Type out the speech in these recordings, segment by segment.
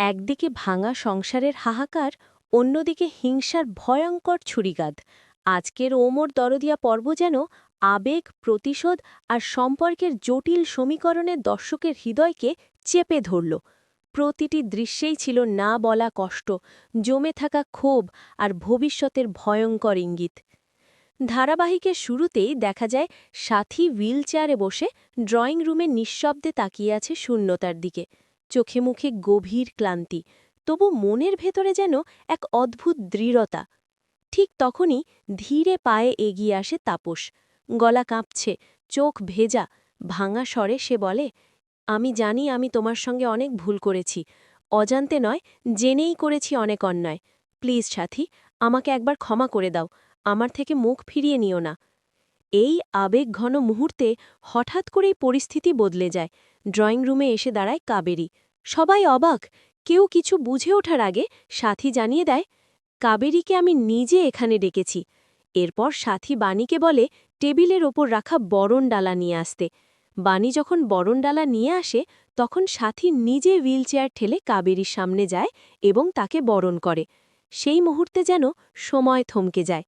একদিকে ভাঙা সংসারের হাহাকার, অন্যদিকে হিংসার ভয়ঙ্কর ছুরিগাদ আজকের ওমর দরদিয়া পর্ব যেন আবেগ, প্রতিশোধ আর সম্পর্কের জটিল সমীকরণের দর্শকের হৃদয়কে চেপে ধরল। প্রতিটি দৃশ্যেই ছিল না বলা কষ্ট, জমে থাকা ক্ষোভ আর ভবিষ্যতের ভয়ঙ্কর ইঙ্গিত। ধারাবাহিকের শুরুতেই দেখা যায়, সাথী হুইলচেয়ারে বসে ড্রয়িং রুমে নিঃশব্দে তাকিয়ে আছে শূন্যতার দিকে। চোখে মুখে গভীর ক্লান্তি, তবু মনের ভেতরে যেন এক অদ্ভুত দৃঢ়তা। ঠিক তখনই ধীরে পায়ে এগিয়ে আসে তাপস। গলা কাঁপছে, চোখ ভেজা, ভাঙা স্বরে সে বলে, আমি জানি আমি তোমার সঙ্গে অনেক ভুল করেছি। অজান্তে নয়, জেনেই করেছি অনেক অন্যায়। প্লিজ সাথী, আমাকে একবার ক্ষমা করে দাও। আমার থেকে মুখ ফিরিয়ে নিও না। এই আবেগ ঘন মুহূর্তে হঠাৎ করেই পরিস্থিতি বদলে যায়। ড্রয়িং রুমে এসে দাঁড়ায় কাবেরী। সবাই অবাক। কেউ কিছু বুঝে ওঠার আগে সাথী জানিয়ে দেয়, কাবেরীকে আমি নিজে এখানে ডেকেছি। এরপর সাথী বাণীকে বলে, টেবিলের ওপর রাখা বরণ ডালা নিয়ে আসতে। বাণী যখন বরণ ডালা নিয়ে আসে, তখন সাথী নিজে হুইলচেয়ার ঠেলে কাবেরীর সামনে যায় এবং তাকে বরণ করে। সেই মুহূর্তে যেন সময় থমকে যায়।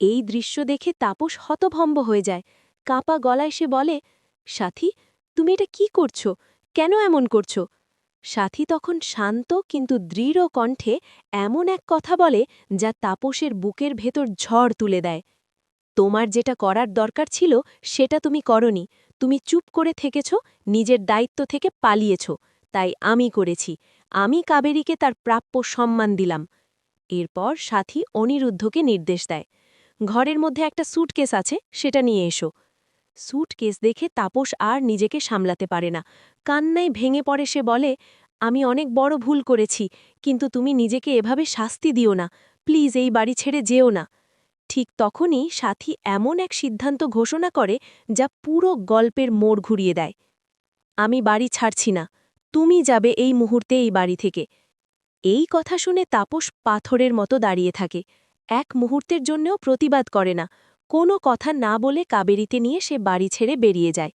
এই দৃশ্য দেখে তাপস হতভম্ব হয়ে যায়। কাঁপা গলায় সে বলে, সাথী, তুমি এটা কি করছ? কেন এমন করছ? সাথী তখন শান্ত কিন্তু দৃঢ় কণ্ঠে এমন এক কথা বলে যা তাপসের বুকের ভেতর ঝড় তুলে দেয়। তোমার যেটা করার দরকার ছিল, সেটা তুমি করনি। তুমি চুপ করে থেকেছ, নিজের দায়িত্ব থেকে পালিয়েছ। তাই আমি করেছি। আমি কাবেরীকে তার প্রাপ্য সম্মান দিলাম। এরপর সাথী অনিরুদ্ধকে নির্দেশ দেয়। ঘরের মধ্যে একটা স্যুটকেস আছে, সেটা নিয়ে এসো। স্যুটকেস দেখে তাপস আর নিজেকে সামলাতে পারে না। কান্নায় ভেঙে পড়ে সে বলে, আমি অনেক বড় ভুল করেছি, কিন্তু তুমি নিজেকে এভাবে শাস্তি দিও না। প্লিজ এই বাড়ি ছেড়ে যেও না। ঠিক তখনই সাথী এমন এক সিদ্ধান্ত ঘোষণা করে, যা পুরো গল্পের মোড় ঘুরিয়ে দেয়। আমি বাড়ি ছাড়ছি না। তুমি যাবে এই মুহূর্তে এই বাড়ি থেকে। এই কথা শুনে তাপস পাথরের মতো দাঁড়িয়ে থাকে। এক মুহূর্তের জন্যও প্রতিবাদ করে না। কোনো কথা না বলে কাবেরিতে নিয়ে সে বাড়ি ছেড়ে বেরিয়ে যায়।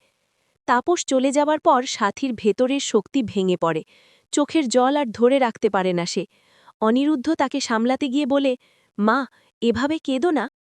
তাপস চলে যাবার পর সাথীর ভেতরের শক্তি ভেঙে পড়ে। চোখের জল আর ধরে রাখতে পারে না সে। অনিরুদ্ধ তাকে সামলাতে গিয়ে বলে, মা, এভাবে কেঁদো না।